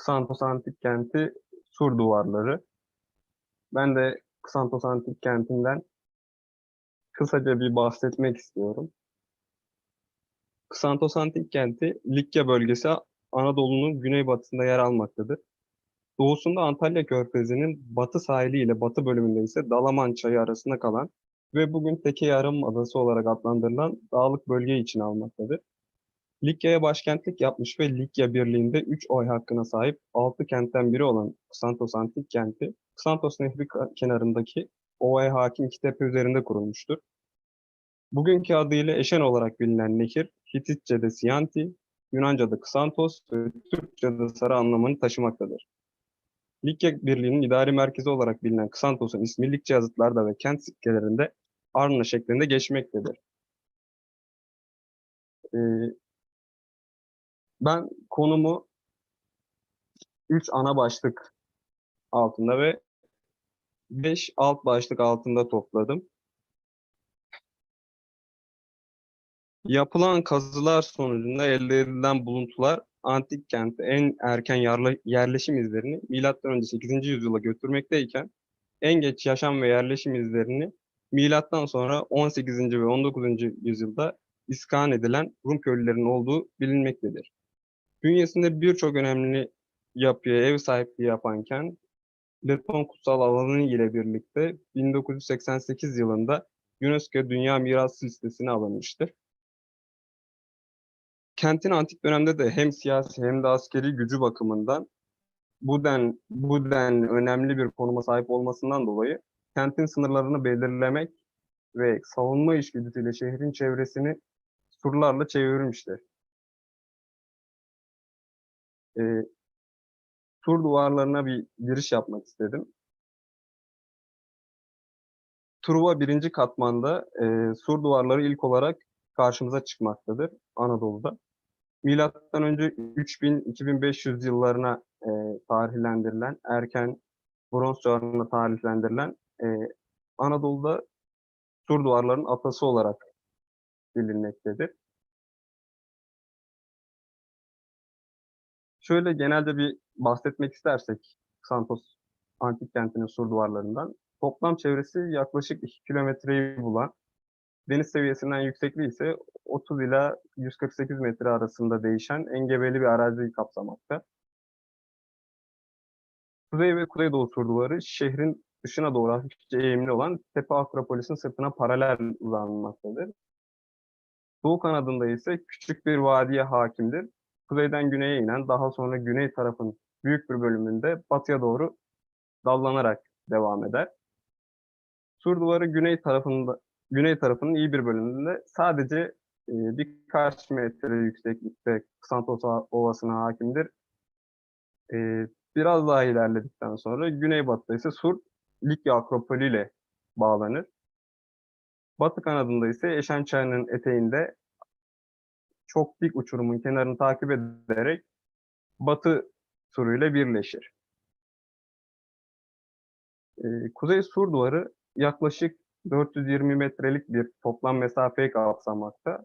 Ksantos Antik Kenti sur duvarları. Ben de Ksantos Antik Kenti'nden kısaca bir bahsetmek istiyorum. Ksantos Antik Kenti, Likya bölgesi Anadolu'nun güneybatısında yer almaktadır. Doğusunda Antalya Körfezi'nin batı sahili ile batı bölümünde ise Dalaman Çayı arasında kalan ve bugün Teke Yarımadası olarak adlandırılan dağlık bölge için almaktadır. Likya'ya başkentlik yapmış ve Likya Birliği'nde 3 oy hakkına sahip 6 kentten biri olan Ksantos Antik Kenti, Ksantos Nehri kenarındaki ovaya hakim iki tepe üzerinde kurulmuştur. Bugünkü adıyla Eşen olarak bilinen nehir, Hititçe'de Sianti, Yunanca'da Ksantos ve Türkçe'de Sarı anlamını taşımaktadır. Likya Birliği'nin idari merkezi olarak bilinen Ksantos'un ismi Likya yazıtlarda ve kent sikkelerinde Arna şeklinde geçmektedir. Ee, ben konumu 3 ana başlık altında ve 5 alt başlık altında topladım. Yapılan kazılar sonucunda elde edilen buluntular antik kente en erken yerleşim izlerini M.Ö. 8. yüzyıla götürmekteyken en geç yaşam ve yerleşim izlerini milattan sonra 18. ve 19. yüzyılda iskan edilen Rum köylülerinin olduğu bilinmektedir. Bünyesinde birçok önemli yapıya ev sahipliği yapan kent, Leton Kutsal Alanı ile birlikte 1988 yılında UNESCO Dünya Mirası listesine alınmıştır. Kentin antik dönemde de hem siyasi hem de askeri gücü bakımından bu den, bu den önemli bir konuma sahip olmasından dolayı kentin sınırlarını belirlemek ve savunma işgüdüsüyle şehrin çevresini surlarla çevirmiştir. Ee, sur duvarlarına bir giriş yapmak istedim. Truva birinci katmanda e, sur duvarları ilk olarak karşımıza çıkmaktadır Anadolu'da. Milattan önce 3000-2500 yıllarına e, tarihlendirilen, erken bronz çağına tarihlendirilen e, Anadolu'da sur duvarlarının atası olarak bilinmektedir. Şöyle genelde bir bahsetmek istersek Santos antik kentinin sur duvarlarından toplam çevresi yaklaşık 2 kilometreyi bulan deniz seviyesinden yüksekliği ise 30 ila 148 metre arasında değişen engebeli bir araziyi kapsamakta. Kuzey ve kuzeydoğu sur duvarı şehrin dışına doğru hafifçe eğimli olan Tepe Akropolis'in sırtına paralel uzanmaktadır. Doğu kanadında ise küçük bir vadiye hakimdir. Kuzeyden güneye inen daha sonra güney tarafın büyük bir bölümünde batıya doğru dallanarak devam eder. Sur duvarı güney tarafında güney tarafının iyi bir bölümünde sadece e, birkaç metre yükseklikte Ksantos Ovası'na hakimdir. E, biraz daha ilerledikten sonra güneybatıda ise Sur Likya Akropoli ile bağlanır. Batı kanadında ise Eşen Çayı'nın eteğinde çok dik uçurumun kenarını takip ederek Batı Sur ile birleşir. E, Kuzey Sur duvarı yaklaşık 420 metrelik bir toplam mesafeyi kapsamakta.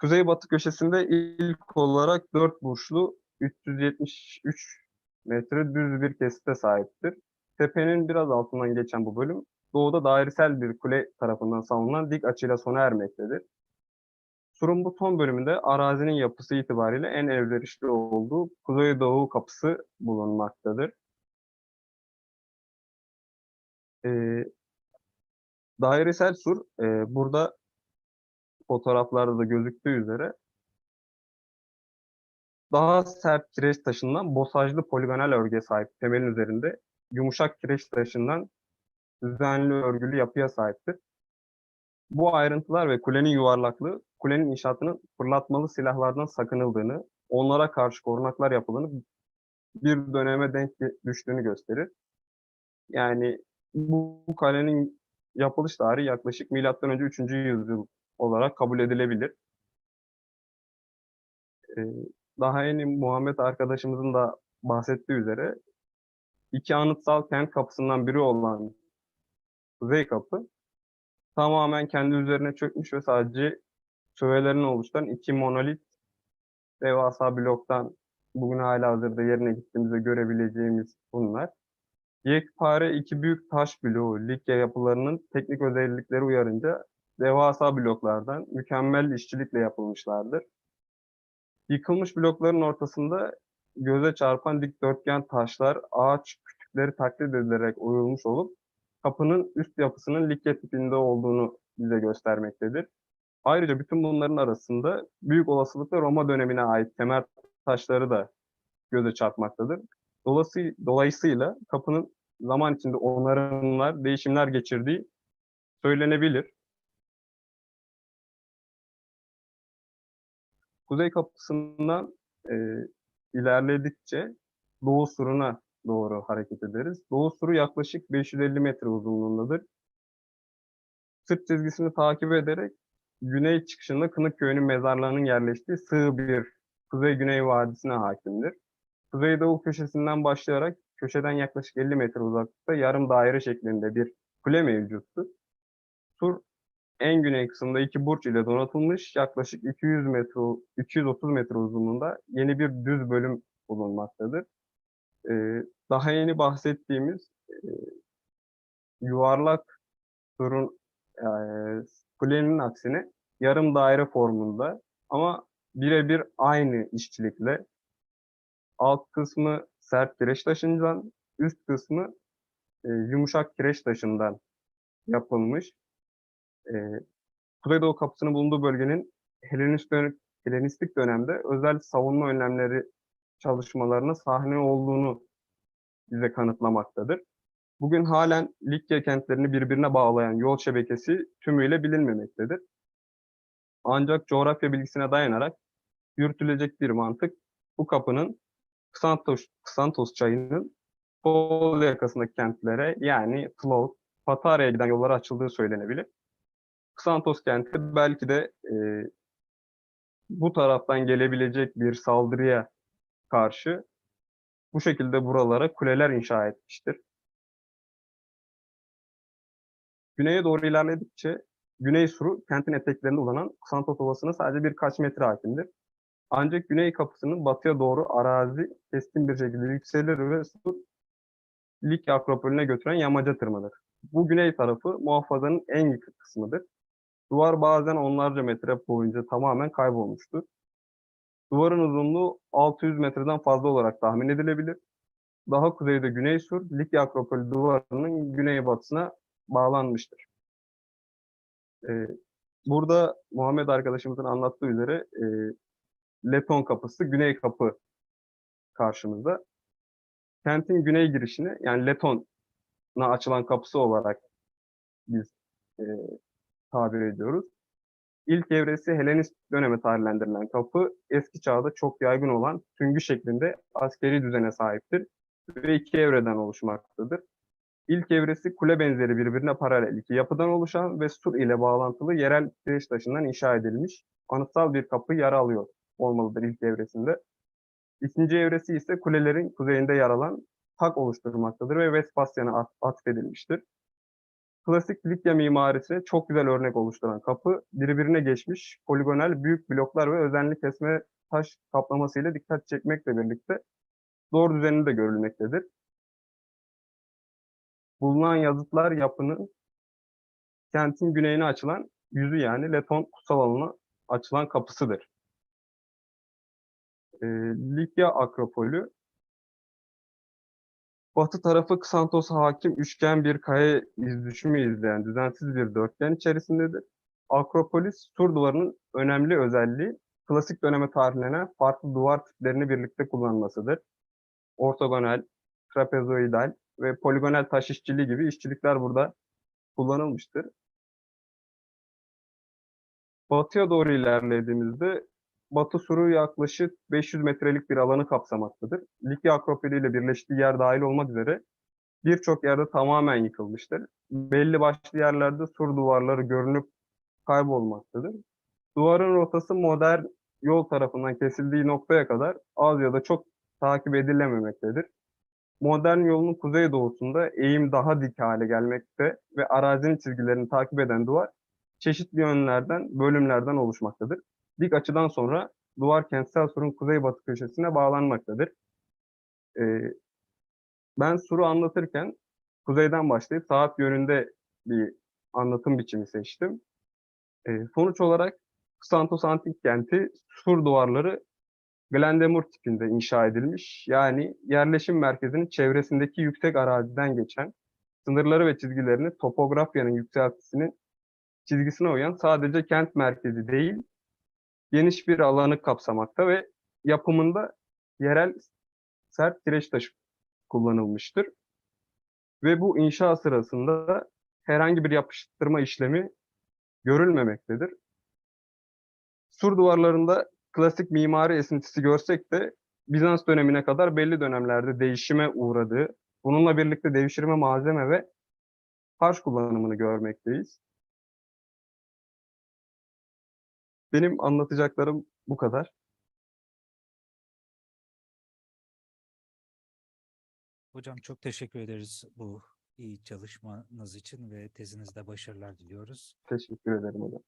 Kuzeybatı köşesinde ilk olarak 4 burçlu 373 metre düz bir kesite sahiptir. Tepenin biraz altından geçen bu bölüm doğuda dairesel bir kule tarafından savunulan dik açıyla sona ermektedir. Surun bu son bölümünde arazinin yapısı itibariyle en elverişli olduğu kuzeydoğu kapısı bulunmaktadır. Ee, Dairesel sur e, burada fotoğraflarda da gözüktüğü üzere daha sert kireç taşından bosajlı poligonal örgüye sahip temelin üzerinde yumuşak kireç taşından düzenli örgülü yapıya sahiptir. Bu ayrıntılar ve kulenin yuvarlaklığı kulenin inşaatının fırlatmalı silahlardan sakınıldığını, onlara karşı korunaklar yapıldığını bir döneme denk düştüğünü gösterir. Yani bu, bu kalenin yapılış tarihi yaklaşık milattan önce 3. yüzyıl olarak kabul edilebilir. Ee, daha yeni Muhammed arkadaşımızın da bahsettiği üzere iki anıtsal kent kapısından biri olan Kuzey Kapı tamamen kendi üzerine çökmüş ve sadece sövelerine oluşan iki monolit devasa bloktan bugün halihazırda yerine gittiğimizde görebileceğimiz bunlar. Yekpare iki büyük taş bloğu Likya yapılarının teknik özellikleri uyarınca devasa bloklardan mükemmel işçilikle yapılmışlardır. Yıkılmış blokların ortasında göze çarpan dikdörtgen taşlar, ağaç kütükleri taklit edilerek oyulmuş olup kapının üst yapısının Likya tipinde olduğunu bize göstermektedir. Ayrıca bütün bunların arasında büyük olasılıkla Roma dönemine ait kemer taşları da göze çarpmaktadır. Dolayısı, dolayısıyla kapının zaman içinde onarımlar, değişimler geçirdiği söylenebilir. Kuzey kapısından e, ilerledikçe Doğu Suru'na doğru hareket ederiz. Doğu Suru yaklaşık 550 metre uzunluğundadır. Sırt çizgisini takip ederek güney çıkışında Kınıkköy'ün mezarlarının yerleştiği sığ bir kuzey-güney vadisine hakimdir. Kuzeydoğu köşesinden başlayarak köşeden yaklaşık 50 metre uzaklıkta yarım daire şeklinde bir kule mevcuttur. Sur en güney kısımda iki burç ile donatılmış yaklaşık 200 metre 230 metre uzunluğunda yeni bir düz bölüm bulunmaktadır. Ee, daha yeni bahsettiğimiz e, yuvarlak surun e, kulenin aksine yarım daire formunda ama birebir aynı işçilikle alt kısmı sert kireç taşından, üst kısmı e, yumuşak kireç taşından yapılmış. E, Kuzeydoğu kapısının bulunduğu bölgenin Helenist dön Helenistik dönemde özel savunma önlemleri çalışmalarına sahne olduğunu bize kanıtlamaktadır. Bugün halen Likya kentlerini birbirine bağlayan yol şebekesi tümüyle bilinmemektedir. Ancak coğrafya bilgisine dayanarak yürütülecek bir mantık bu kapının Ksantos, Ksantos çayının sol yakasındaki kentlere yani Tlaut, Patara'ya giden yollara açıldığı söylenebilir. Ksantos kenti belki de e, bu taraftan gelebilecek bir saldırıya karşı bu şekilde buralara kuleler inşa etmiştir. Güneye doğru ilerledikçe Güney Suru kentin eteklerinde uzanan Ksantos Ovası'na sadece birkaç metre hakimdir. Ancak güney kapısının batıya doğru arazi keskin bir şekilde yükselir ve Sur Likya Akropolü'ne götüren yamaca tırmanır. Bu güney tarafı muhafazanın en yıkık kısmıdır. Duvar bazen onlarca metre boyunca tamamen kaybolmuştur. Duvarın uzunluğu 600 metreden fazla olarak tahmin edilebilir. Daha kuzeyde Güney Sur, Likya Akropolü duvarının güneybatısına bağlanmıştır. Ee, burada Muhammed arkadaşımızın anlattığı üzere e, Leton kapısı, Güney kapı karşımızda. Kentin güney girişini yani Leton'a açılan kapısı olarak biz e, tabir ediyoruz. İlk evresi Helenist döneme tarihlendirilen kapı eski çağda çok yaygın olan süngü şeklinde askeri düzene sahiptir ve iki evreden oluşmaktadır. İlk evresi kule benzeri birbirine paralel iki yapıdan oluşan ve sur ile bağlantılı yerel kireç taşından inşa edilmiş anıtsal bir kapı yer alıyor olmalıdır ilk evresinde. İkinci evresi ise kulelerin kuzeyinde yer alan tak oluşturmaktadır ve Vespasyan'a at atfedilmiştir. Klasik Likya mimarisine çok güzel örnek oluşturan kapı, birbirine geçmiş poligonal büyük bloklar ve özenli kesme taş kaplamasıyla dikkat çekmekle birlikte zor düzeninde görülmektedir. Bulunan yazıtlar yapının kentin güneyine açılan yüzü yani Leton kutsal alanına açılan kapısıdır. E, Likya Akropolü Batı tarafı Ksantos hakim üçgen bir kaya iz düşümü izleyen düzensiz bir dörtgen içerisindedir. Akropolis, sur duvarının önemli özelliği klasik döneme tarihlenen farklı duvar tiplerini birlikte kullanmasıdır. Ortogonal, trapezoidal ve poligonal taş işçiliği gibi işçilikler burada kullanılmıştır. Batıya doğru ilerlediğimizde Batı Suru yaklaşık 500 metrelik bir alanı kapsamaktadır. Likya Akropoli ile birleştiği yer dahil olmak üzere birçok yerde tamamen yıkılmıştır. Belli başlı yerlerde sur duvarları görünüp kaybolmaktadır. Duvarın rotası modern yol tarafından kesildiği noktaya kadar az ya da çok takip edilememektedir. Modern yolun kuzeydoğusunda eğim daha dik hale gelmekte ve arazinin çizgilerini takip eden duvar çeşitli yönlerden, bölümlerden oluşmaktadır dik açıdan sonra duvar kentsel surun kuzeybatı köşesine bağlanmaktadır. Ee, ben suru anlatırken kuzeyden başlayıp saat yönünde bir anlatım biçimi seçtim. Ee, sonuç olarak Santos Antik Kenti sur duvarları Glendemur tipinde inşa edilmiş. Yani yerleşim merkezinin çevresindeki yüksek araziden geçen sınırları ve çizgilerini topografyanın yükseltisinin çizgisine uyan sadece kent merkezi değil, geniş bir alanı kapsamakta ve yapımında yerel sert kireç taşı kullanılmıştır. Ve bu inşa sırasında herhangi bir yapıştırma işlemi görülmemektedir. Sur duvarlarında klasik mimari esintisi görsek de Bizans dönemine kadar belli dönemlerde değişime uğradığı, bununla birlikte devşirme malzeme ve harç kullanımını görmekteyiz. Benim anlatacaklarım bu kadar. Hocam çok teşekkür ederiz bu iyi çalışmanız için ve tezinizde başarılar diliyoruz. Teşekkür ederim hocam.